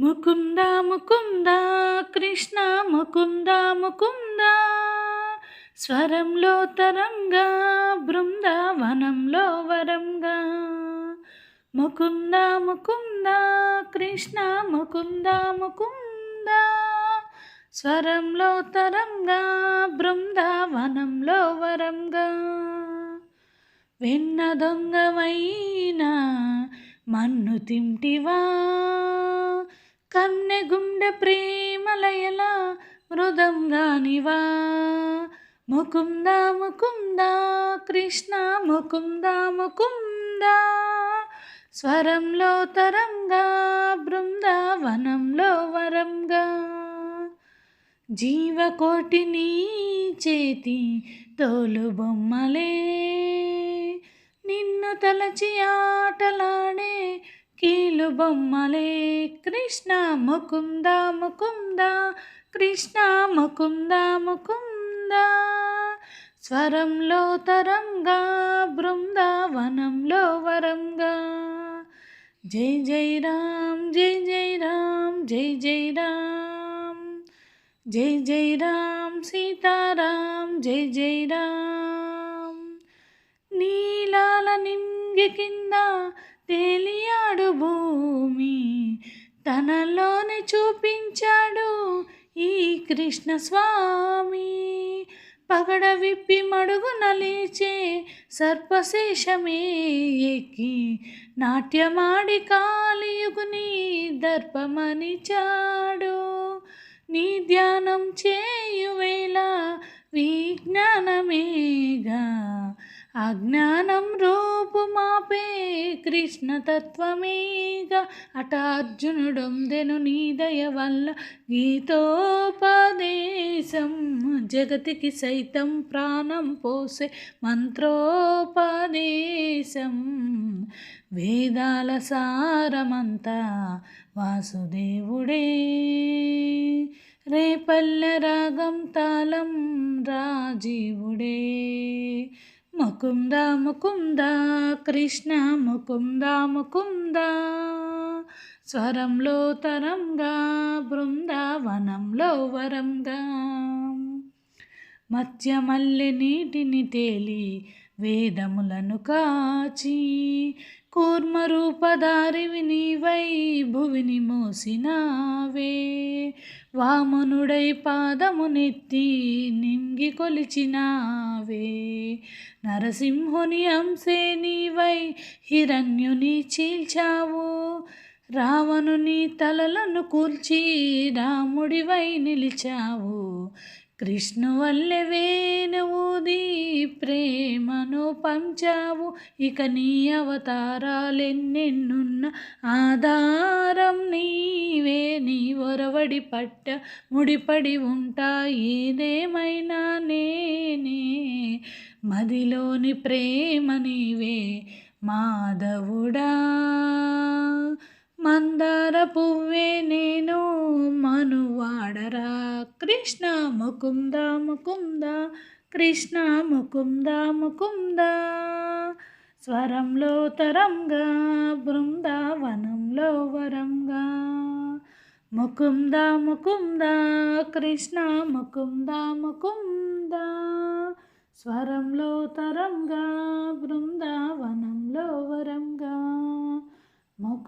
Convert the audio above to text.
ముకుంద ముకుంద కృష్ణ ముకుంద ముకుంద. స్వరంలో తరంగా బృందావనంలో వరంగా. ముకుంద ముకుంద కృష్ణ ముకుంద ముకుంద. స్వరంలో తరంగా బృందావనంలో వరంగా. వెన్న దొంగవైనా మన్ను తింటివా? కన్నె గుండె ప్రేమలయల మృదంగానివా ముకుంద ముకుంద కృష్ణ ముకుంద ముకుంద. స్వరంలో తరంగా బృందావనంలో వరంగా. జీవకోటి నీ చేతి తోలు బొమ్మలే. నిన్ను తలచి ఆట కీలు బొమ్మలే కృష్ణ ముకుంద ముకుంద కృష్ణ ముకుంద ముకుంద. స్వరంలో తరంగా బృందావనంలో వరంగా. జై జై రామ్ జై జై రామ్ జై జై రామ్. జై జై రామ్ సీతారాం జై జై రామ్. నీలాల నింగి కింద తేలియాడు భూమి తనలోనే చూపించాడు ఈ కృష్ణ స్వామి పగడ విప్పి మడుగున లేచే సర్పశేషమే ఎక్కి నాట్యమాడి కాలియుగుని దర్పమనిచాడు. నీ ధ్యానం చేయువేళ విజ్ఞానమేగా అజ్ఞానం రూపు మాపే కృష్ణతత్వమేగా అటార్జునుడొందెను నీ దయ వల్ల గీతోపదేశం జగతికి సైతం ప్రాణం పోసే మంత్రోపదేశం. వేదాల సారమంతా వాసుదేవుడే. రేపల్లె రాగం తాళం రాజీవుడే. ముకుంద ముకుంద కృష్ణ ముకుంద ముకుంద. స్వరంలో తరంగా బృందావనంలో వరంగా. మత్స్యమల్లె నీటిని తేలి వేదములను కాచి కూర్మరూపధారివి నీవై భువిని మోసినావే. వామనుడై పాదమునెత్తి నింగి కొలిచినావే. నరసింహుని అంశే నీవై హిరణ్యుని చీల్చావు. రావణుని తలలను కూల్చి రాముడివై నిలిచావు. కృష్ణు వల్లె వేణువుది ప్రేమను పంచావు. ఇక నీ అవతారాలెన్నెన్నున్న ఆధారం నీవే. నీ ఒరవడి పట్ట ముడిపడి ఉంటాయి ఏదేమైనా నేనే. మదిలోని ప్రేమ నీవే మాధవుడా. మందార పువ్వే నేను మనువాడరా. కృష్ణ ముకుంద ముకుంద కృష్ణ ముకుంద ముకుంద. స్వరంలో తరంగా బృందావనంలో వరంగా. ముకుంద ముకుంద కృష్ణ ముకుంద ముకుంద. స్వరంలో తరంగా బృందావనంలో వరంగా.